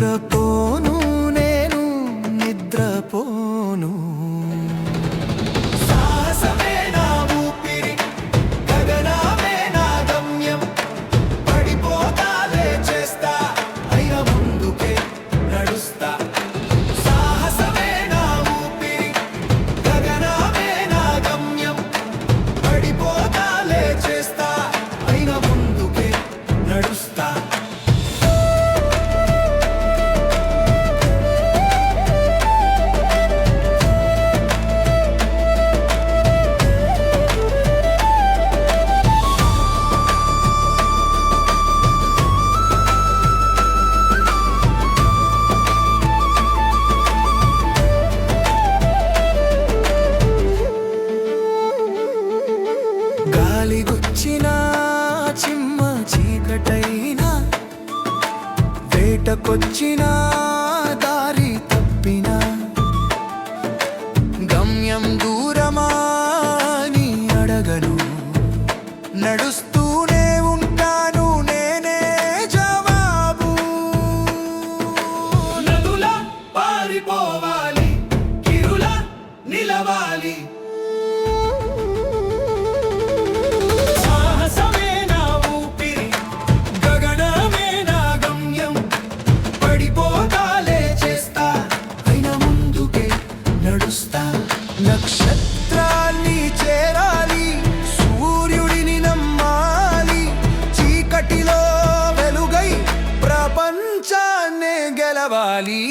నిద్రపోను నేను నిద్రపోను. గాలిగుచ్చినా చిమ్మ చీకటైనా వేటకొచ్చినా దారి తప్పినా. గమ్యం దూరమాని అడగను. నడుస్తూనే ఉంటాను నేనే జవాబు. నదుల పారిపోవాలి కిరుల నిలవాలి. నక్షత్రాన్ని చేరాలి సూర్యుడిని నమ్మాలి చీకటిలో వెలుగై ప్రపంచాన్నే గెలవాలి.